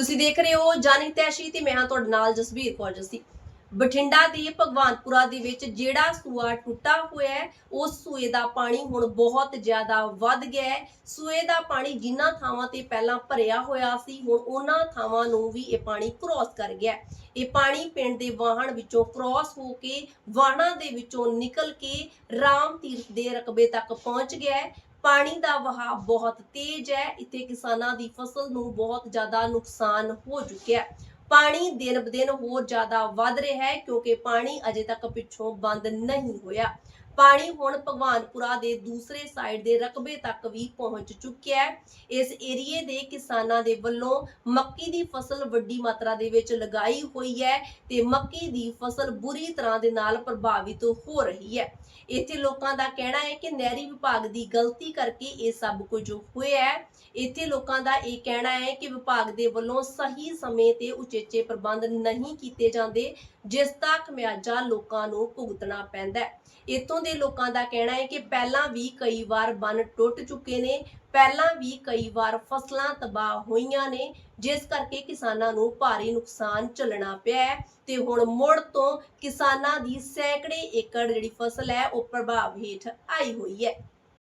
ਤੁਸੀਂ ਦੇਖ ਰਹੇ ਹੋ ਜਾਨੀ ਤੈਸ਼ੀ ਤੇ ਮੈਂ ਹਾਂ ਤੁਹਾਡੇ ਨਾਲ ਜਸਬੀਰ ਕੌਰ ਜੱਸੀ। ਬਠਿੰਡਾ ਦੇ ਭਗਵਾਨਪੁਰਾ ਦੇ ਵਿੱਚ ਜਿਹੜਾ ਸੂਆ ਟੁੱਟਾ ਹੋਇਆ ਹੈ, ਉਸ ਸੂਏ ਦਾ ਪਾਣੀ ਹੁਣ ਬਹੁਤ ਜ਼ਿਆਦਾ ਵੱਧ ਗਿਆ ਹੈ। ਸੂਏ ਦਾ ਪਾਣੀ ਜਿੰਨਾ ਥਾਵਾਂ ਤੇ ਪਹਿਲਾਂ ਭਰਿਆ ਹੋਇਆ ਸੀ, ਹੁਣ ਉਹਨਾਂ ਥਾਵਾਂ ਨੂੰ ਵੀ ਇਹ ਪਾਣੀ ਕ੍ਰੋਸ ਕਰ ਗਿਆ ਇਹ ਪਾਣੀ ਪਿੰਡ ਦੇ ਵਾਹਣ ਵਿੱਚੋਂ ਕ੍ਰੋਸ ਹੋ ਕੇ, ਵਾਹਣਾਂ ਦੇ ਵਿੱਚੋਂ ਨਿਕਲ ਕੇ ਰਾਮ ਤੀਰਥ ਦੇ ਰਕਬੇ ਤੱਕ ਪਹੁੰਚ ਗਿਆ ਹੈ। ਪਾਣੀ ਦਾ ਵਹਾਅ ਬਹੁਤ ਤੇਜ਼ ਹੈ, ਇੱਥੇ ਕਿਸਾਨਾਂ ਦੀ ਫਸਲ ਨੂੰ ਬਹੁਤ ਜ਼ਿਆਦਾ ਨੁਕਸਾਨ ਹੋ ਚੁੱਕਿਆ ਹੈ। ਪਾਣੀ ਦਿਨ ਬਦਿਨ ਹੋਰ ਜ਼ਿਆਦਾ ਵੱਧ ਰਿਹਾ ਹੈ, ਕਿਉਂਕਿ ਪਾਣੀ ਅਜੇ ਤੱਕ ਪਿੱਛੋਂ ਬੰਦ ਨਹੀਂ ਹੋਇਆ। ਪਾਣੀ ਹੁਣ ਭਗਵਾਨਪੁਰਾ ਦੇ ਦੂਸਰੇ ਸਾਈਡ ਦੇ ਰਕਬੇ ਤੱਕ ਵੀ ਪਹੁੰਚ ਚੁੱਕਿਆ ਹੈ। ਇਸ ਏਰੀਏ ਦੇ ਕਿਸਾਨਾਂ ਦੇ ਵੱਲੋਂ ਮੱਕੀ ਦੀ ਫਸਲ ਵੱਡੀ ਮਾਤਰਾ ਦੇ ਵਿੱਚ ਲਗਾਈ ਹੋਈ ਹੈ ਤੇ ਮੱਕੀ ਦੀ ਫਸਲ ਬੁਰੀ ਤਰ੍ਹਾਂ ਦੇ ਨਾਲ ਪ੍ਰਭਾਵਿਤ ਹੋ ਰਹੀ ਹੈ। ਇੱਥੇ ਲੋਕਾਂ ਦਾ ਕਹਿਣਾ ਹੈ ਕਿ ਨਹਿਰੀ ਵਿਭਾਗ ਦੀ ਗਲਤੀ ਕਰਕੇ ਇਹ ਸਭ ਕੁਝ ਹੋਇਆ ਹੈ। ਇੱਥੇ ਲੋਕਾਂ ਦਾ ਇਹ ਕਹਿਣਾ ਹੈ ਕਿ ਵਿਭਾਗ ਦੇ ਵੱਲੋਂ ਸਹੀ ਸਮੇਂ ਤੇ ਉਚੇਚੇ ਪ੍ਰਬੰਧ ਨਹੀਂ ਕੀਤੇ ਜਾਂਦੇ, ਜਿਸ ਦਾ ਖਮਿਆਜਾ ਲੋਕਾਂ ਨੂੰ ਭੁਗਤਣਾ ਪੈਂਦਾ ਹੈ। ਇੱਥੋਂ ਦੇ ਲੋਕਾਂ ਦਾ ਕਹਿਣਾ ਹੈ ਕਿ ਪਹਿਲਾਂ ਵੀ ਕਈ ਵਾਰ ਬੰਨ ਟੁੱਟ ਚੁੱਕੇ ਨੇ, ਪਹਿਲਾਂ ਵੀ ਕਈ ਵਾਰ ਫਸਲਾਂ ਤਬਾਹ ਹੋਈਆਂ ਨੇ, ਜਿਸ ਕਰਕੇ ਕਿਸਾਨਾਂ ਨੂੰ ਭਾਰੀ ਨੁਕਸਾਨ ਝੱਲਣਾ ਪਿਆ ਹੈ ਤੇ ਹੁਣ ਮੁੜ ਤੋਂ ਕਿਸਾਨਾਂ ਦੀ ਸੈਂਕੜੇ ਏਕੜ ਜਿਹੜੀ ਫਸਲ ਹੈ, ਉਹ ਪ੍ਰਭਾਵ ਹੇਠ ਆਈ ਹੋਈ ਹੈ।